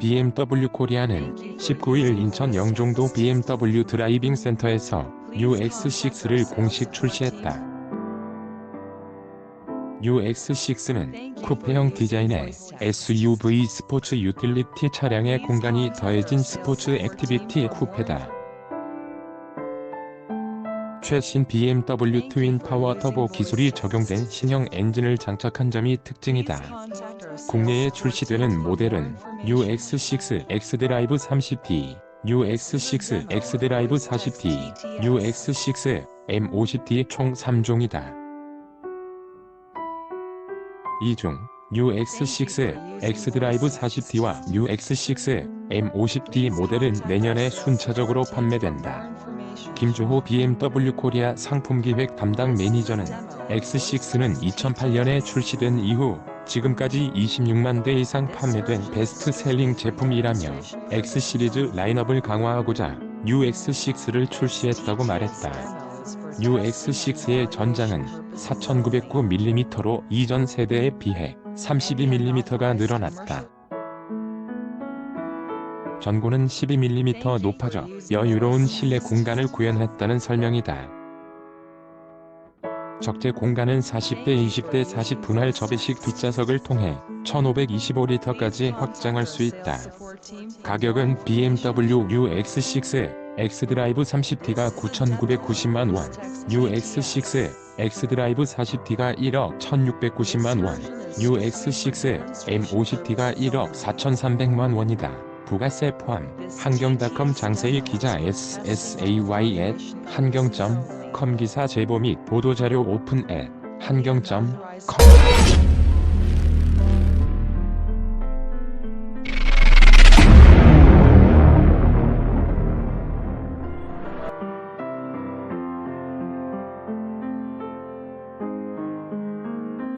BMW 코리아는 19일 인천 영종도 BMW 드라이빙 센터에서 UX6를 공식 출시했다. UX6는 쿠페형 디자인의 SUV 스포츠 유틸리티 차량의 공간이 더해진 스포츠 액티비티 쿠페다. 최신 BMW 트윈 파워 터보 기술이 적용된 신형 엔진을 장착한 점이 특징이다. 국내에 출시되는 모델은 UX6 X드라이브 30D, UX6 X드라이브 40D, UX6 M50D 총 3종이다. 이 중 UX6 X드라이브 40D와 UX6 M50D 모델은 내년에 순차적으로 판매된다. 김주호 BMW 코리아 상품기획 담당 매니저는 X6는 2008년에 출시된 이후 지금까지 26만 대 이상 판매된 베스트셀링 제품이라며 X 시리즈 라인업을 강화하고자 UX6를 출시했다고 말했다. UX6의 전장은 4909mm로 이전 세대에 비해 32mm가 늘어났다. 전고는 12mm 높아져 여유로운 실내 공간을 구현했다는 설명이다. 적재 공간은 40대 20대 40 분할 접이식 뒷좌석을 통해 1525리터까지 확장할 수 있다. 가격은 BMW UX6 X드라이브 30D가 9,990만 원, UX6 X드라이브 40D가 1억 1,690만 원, UX6 M50D가 1억 4,300만 원이다. 부가세 포함. 한경닷컴 장세희 기자 SSAY at 한경.com 기사 제보 및 보도자료 오픈 앱 한경.com